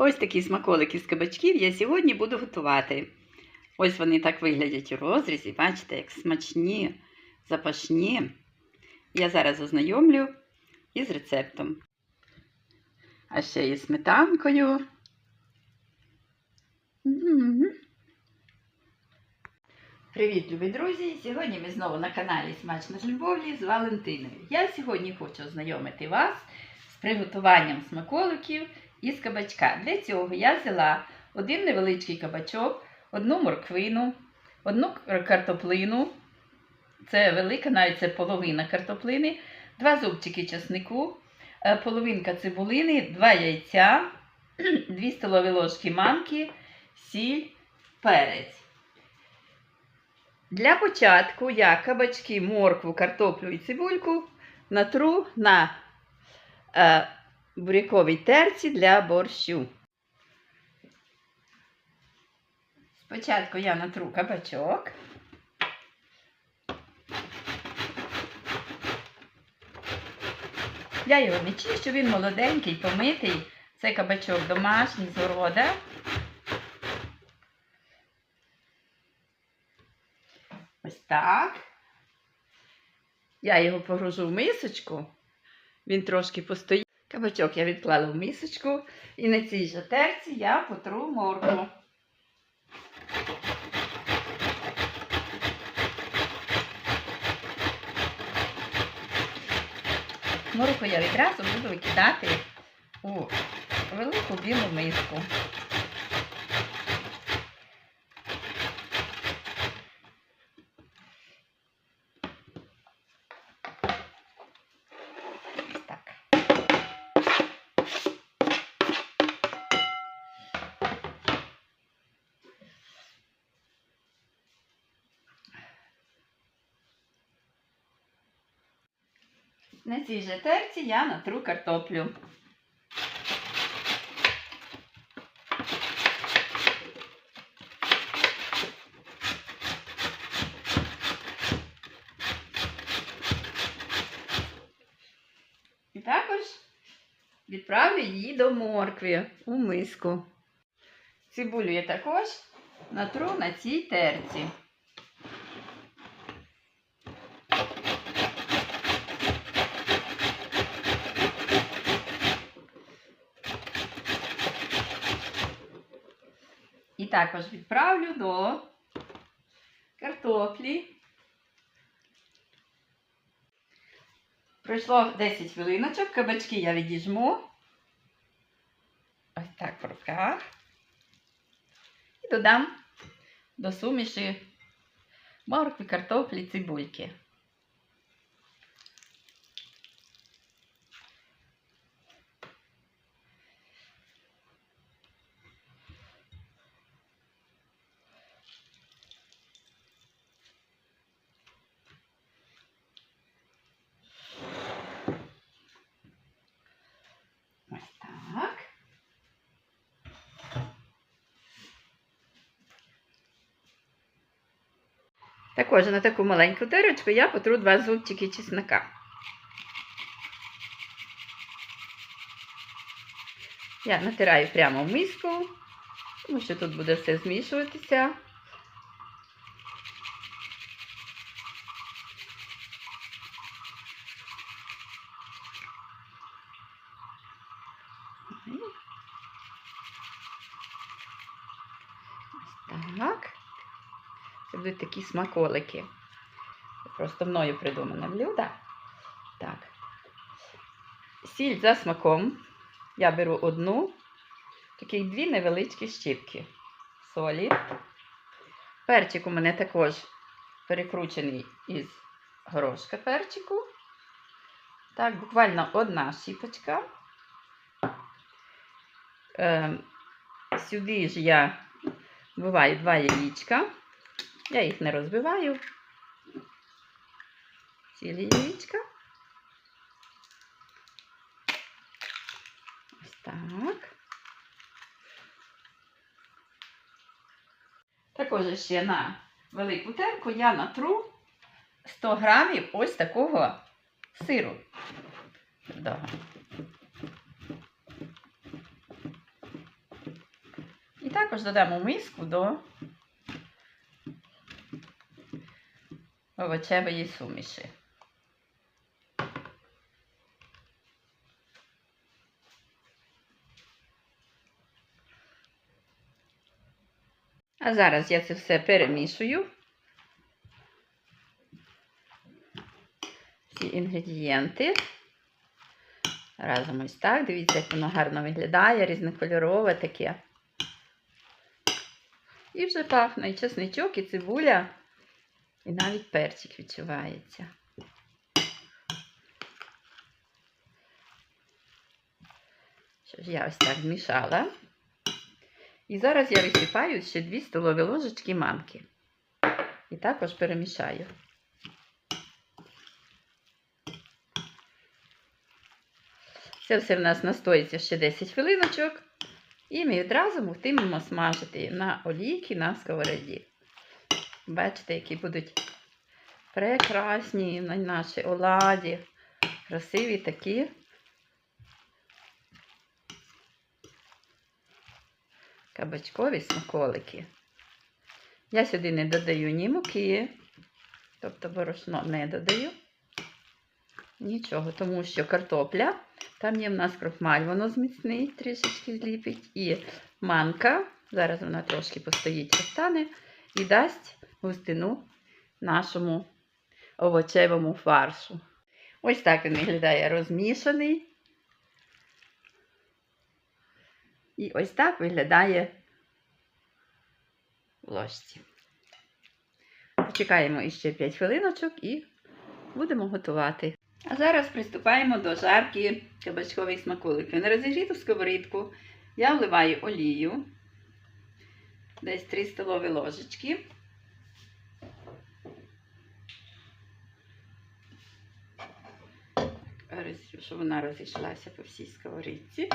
Ось такі смаколики з кабачків я сьогодні буду готувати. Ось вони так виглядять у розрізі, бачите, як смачні, запашні. Я зараз ознайомлю із рецептом. А ще із сметанкою. Привіт, любі друзі! Сьогодні ми знову на каналі Смачно з любов'ю з Валентиною. Я сьогодні хочу ознайомити вас з приготуванням смаколиків із кабачка. Для цього я взяла один невеличкий кабачок, одну морквину, одну картоплину. Це велика, навіть це половина картоплини, два зубчики часнику, е, половинка цибулини, два яйця, 2 столові ложки манки, сіль, перець. Для початку я кабачки, моркву, картоплю і цибульку натру на е, буряковій терці для борщу. Спочатку я натру кабачок. Я його не чищу, він молоденький, помитий. Це кабачок домашній з города. Ось так. Я його погружу в мисочку. Він трошки постоїть. Кабачок я відклала в місочку І на цій же терці я потру моркву. Морку я відразу буду викидати у велику білу миску. На цій же терці я натру картоплю. І також відправлю її до моркви у миску. Цибулю я також натру на цій терці. Також відправлю до картоплі. Пройшло 10 хвилиночок, кабачки я відіжму. Ось так в руках. І додам до суміші моркви, картоплі, цибульки. Ось так. Також на таку маленьку терочку я потру два зубчики чеснока. Я натираю прямо в миску, тому що тут буде все змішуватися. Ось так. Це будуть такі смаколики. Просто мною придумане блюдо. Так. Сіль за смаком. Я беру одну, таких дві невеличкі щіпки солі. Перчик у мене також перекручений із горошка перчику. Так, буквально одна щіпочка. Ем, сюди ж я вбиваю два яєчка. Я їх не розбиваю. Цілі яєчка. Ось так. Також ще на велику терку я натру 100 грамів ось такого сиру. твердого. також додамо миску до овочевої суміші. А зараз я це все перемішую. Всі інгредієнти. Разом ось так. Дивіться, як воно гарно виглядає, різнокольорове таке. І вже пахне і чесничок, і цибуля, і навіть перчик відчувається. Що ж, я ось так змішала. І зараз я висипаю ще 2 столові ложечки манки. І також перемішаю. Це все в нас настоїться ще 10 хвилиночок. І ми одразу мухтимемо смажити на олійки на сковороді. Бачите, які будуть прекрасні на наші оладі. Красиві такі. Кабачкові смаколики. Я сюди не додаю ні муки, тобто борошно не додаю. Нічого, тому що картопля, там є в нас крохмаль, воно зміцний, трішечки зліпить. І манка, зараз вона трошки постоїть, розтане, і дасть густину нашому овочевому фаршу. Ось так він виглядає розмішаний. І ось так виглядає в ложці. Почекаємо іще 5 хвилиночок і будемо готувати. А зараз приступаємо до жарки кабачкових смаколиків. На розігріту сковорідку я вливаю олію, десь 3 столові ложечки. Щоб вона розійшлася по всій сковорідці.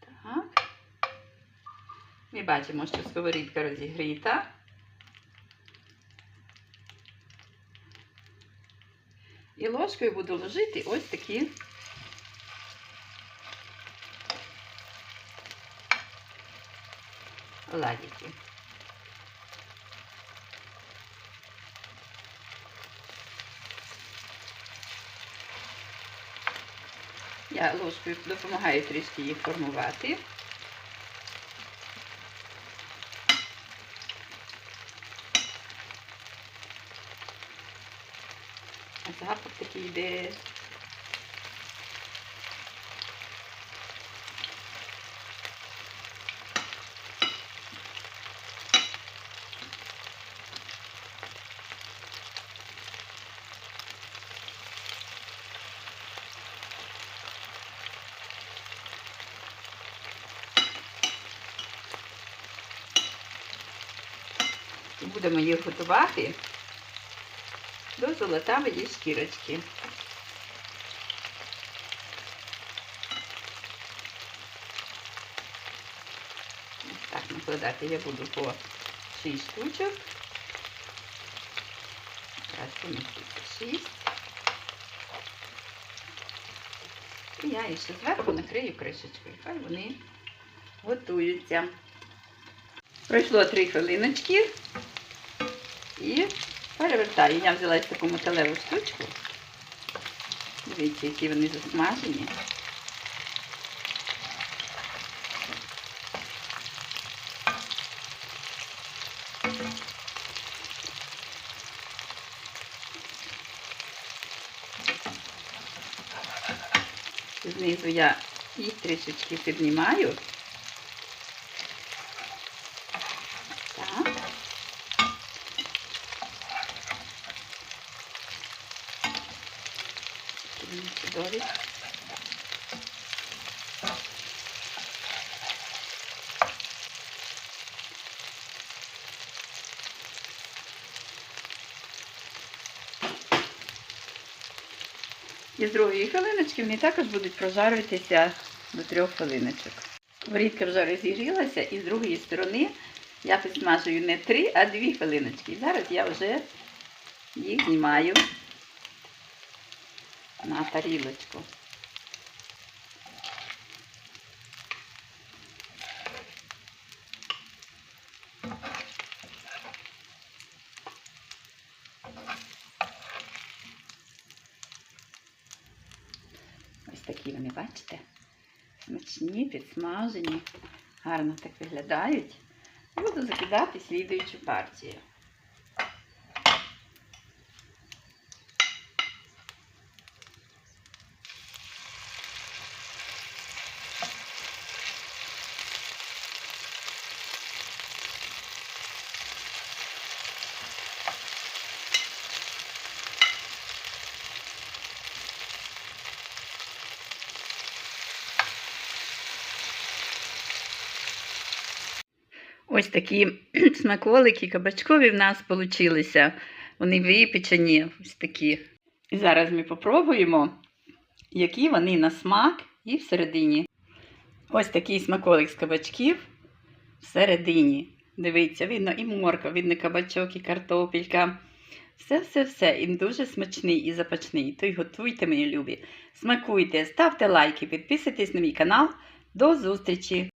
Так. Ми бачимо, що сковорідка розігріта. І ложкою буду ложити ось такі оладики. Я ложкою допомагаю трішки їх формувати. А запах такий йде. Будемо їх готувати до золотавої шкірочки. Ось так накладати я буду по 6 штучок. Зараз поміститься 6. І я ще зверху накрию кришечкою. Хай вони готуються. Пройшло 3 хвилиночки. І перевертаю. Я взяла таку металеву штучку. Дивіться, які вони засмажені. Знизу я їх трішечки піднімаю. Так. Вони чудові. І з другої хвилиночки вони також будуть прожарюватися до трьох хвилиночок. Врідка вже розігрілася і з другої сторони я підсмажую не три, а дві хвилиночки. Зараз я вже їх знімаю на тарілочку. Такі вони, бачите? Смачні, підсмажені, гарно так виглядають. Буду закидати слідуючу партію. Ось такі смаколики кабачкові в нас получилися. Вони випечені, ось такі. І зараз ми попробуємо, які вони на смак і всередині. Ось такий смаколик з кабачків всередині. Дивіться, видно і морква, видно кабачок, і картопелька. Все-все-все. І дуже смачний і запачний. То й готуйте, мої любі. Смакуйте, ставте лайки, підписуйтесь на мій канал. До зустрічі!